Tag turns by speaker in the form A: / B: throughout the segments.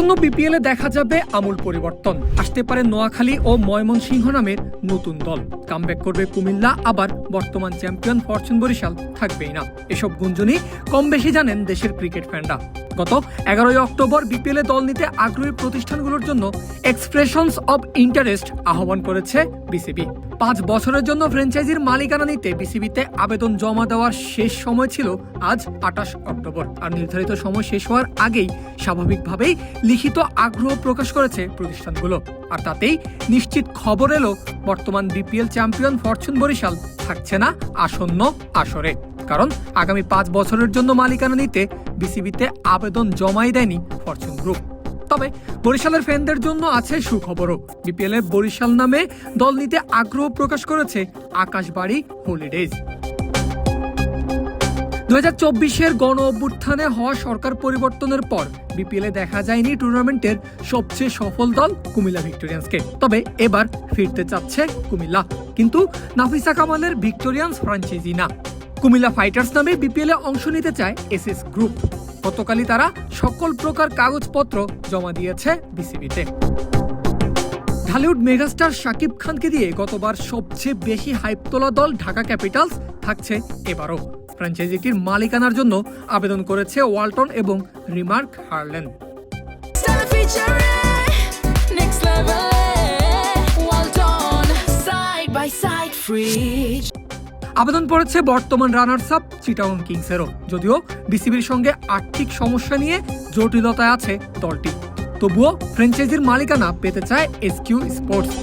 A: আসন্ন বিপিএল দেখা যাবে আমূল পরিবর্তন। আসতে পারে নোয়াখালী ও ময়মনসিংহ নামের নতুন দল। কামব্যাক করবে কুমিল্লা, আবার বর্তমান চ্যাম্পিয়ন ফরচুন বরিশাল থাকবেই না। এসব গুঞ্জনই কম বেশি জানেন দেশের ক্রিকেট ফ্যানরা। গত এগারোই অক্টোবর বিপিএল দল নিতে আগ্রহী প্রতিষ্ঠানগুলোর জন্য এক্সপ্রেশনস অব ইন্টারেস্ট আহ্বান করেছে বিসিবি। পাঁচ বছরের জন্য ফ্র্যাঞ্চাইজির মালিকানা নিতে বিসিবিতে আবেদন জমা দেওয়ার শেষ সময় ছিল আজ আটাশ অক্টোবর। আর নির্ধারিত সময় শেষ হওয়ার আগেই স্বাভাবিকভাবেই লিখিত আগ্রহ প্রকাশ করেছে প্রতিষ্ঠানগুলো। আর তাতেই নিশ্চিত খবর এলো, বর্তমান বিপিএল চ্যাম্পিয়ন ফরচুন বরিশাল থাকছে না আসন্ন আসরে। কারণ আগামী পাঁচ বছরের জন্য মালিকানা নিতে বিসিবিতে আবেদন জমাই দেয়নি ফরচুন গ্রুপ। তবে বরিশালের ফ্যানদের জন্য আছে সুখবরও। বিপিএল এ বরিশাল নামে দল নিতে আগ্রহ প্রকাশ করেছে আকাশবাড়ি হলিডেজ। দু হাজার চব্বিশের গণ অভ্যুত্থানে হওয়া সরকার পরিবর্তনের পর বিপিএল এ দেখা যায়নি টুর্নামেন্টের সবচেয়ে সফল দল কুমিল্লা ভিক্টোরিয়ান্সকে। তবে এবার ফিরতে চাচ্ছে কুমিল্লা। কিন্তু নাফিসা কামালের ভিক্টোরিয়ান্স ফ্রাঞ্চাইজি না। কুমিল্লা ফাইটার্স নামে বিপিএল অংশ নিতে চায় এসএস গ্রুপ। গতকালই তারা সকল প্রকার কাগজপত্র জমা দিয়েছে বিসিবিতে। ঢালিউড মেগাস্টার শাকিব খানকে দিয়ে গতবার সবচেয়ে বেশি হাইপ তোলা দল ঢাকা ক্যাপিটালস থাকছে এবারও। ফ্র্যাঞ্চাইজিটির মালিকানার জন্য আবেদন করেছে ওয়ালটন এবং রিমার্ক হার্লেন। আবেদন পড়েছে বর্তমান রানার্স আপ চিটাউন কিংসেরও। যদিও বিসিবির সঙ্গে আর্থিক সমস্যা নিয়ে জটিলতায় আছে দলটি। তবুও ফ্র্যাঞ্চাইজির মালিকানা পেতে চায় এসকিউ স্পোর্টস।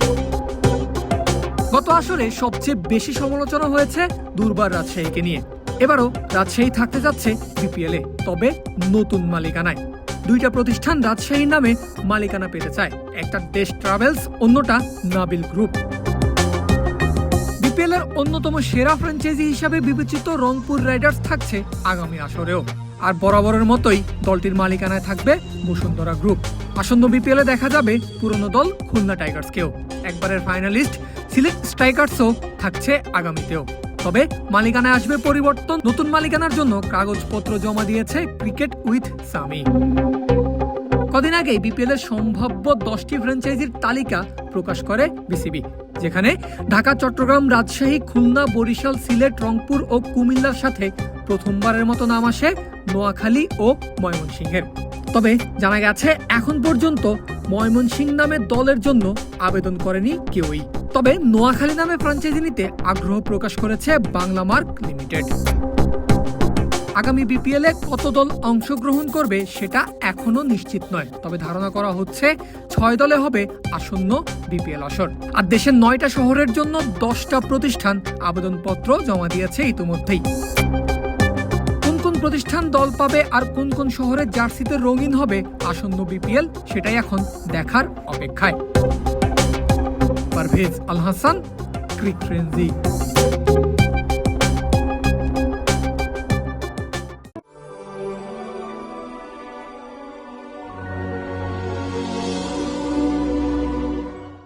A: গত আসরে সবচেয়ে বেশি সমালোচনা হয়েছে দুর্বার রাজশাহীকে নিয়ে। এবারও রাজশাহী থাকতে যাচ্ছে বিপিএল তবে নতুন মালিকানায়। দুইটা প্রতিষ্ঠান রাজশাহীর নামে মালিকানা পেতে চায়। একটা দেশ ট্রাভেলস, অন্যটা নাবিল গ্রুপ। বিপিএল এর অন্যতম সেরা ফ্র্যাঞ্চাইজি হিসাবে বিবেচিত রংপুর রাইডার্স থাকছে আগামী আসরেও। আর বরাবরের মতোই দলটির মালিকানায় থাকবে বসুন্ধরা গ্রুপ। আসন্ন বিপিএল দেখা যাবে পুরনো দল খুলনা টাইগার্সকেও। একবারের ফাইনালিস্ট সিলেক্ট স্ট্রাইকার্সও থাকছে আগামীতেও। তবে মালিকানায় আসবে পরিবর্তন। নতুন মালিকানার জন্য কাগজপত্র জমা দিয়েছে ক্রিকেট উইথ সামি। কদিন আগে বিপিএল এর সম্ভাব্য দশটি ফ্র্যাঞ্চাইজির তালিকা প্রকাশ করে বিসিবি, যেখানে ঢাকা, চট্টগ্রাম, রাজশাহী, খুলনা, বরিশাল, সিলেট, রংপুর ও কুমিল্লার সাথে প্রথমবারের মতো নাম আসে নোয়াখালী ও ময়মনসিংহের। তবে জানা গেছে, এখন পর্যন্ত ময়মনসিংহ নামে দলের জন্য আবেদন করেনি কেউই। তবে নোয়াখালী নামে ফ্র্যাঞ্চাইজি নিতে আগ্রহ প্রকাশ করেছে বাংলা মার্ক লিমিটেড। আগামী বিপিএল কত দল অংশগ্রহণ করবে সেটা এখনও নিশ্চিত নয়। তবে ধারণা করা হচ্ছে ছয় দলে হবে আসন্ন বিপিএল আসর। আর দেশের নয়টা শহরের জন্য দশটা প্রতিষ্ঠান আবেদনপত্র জমা দিয়েছে ইতিমধ্যেই। কোন কোন প্রতিষ্ঠান দল পাবে আর কোন কোন শহরে জার্সিতে রঙিন হবে আসন্ন বিপিএল সেটাই এখন দেখার অপেক্ষায়। পারভেজ আল হাসান, ক্রিক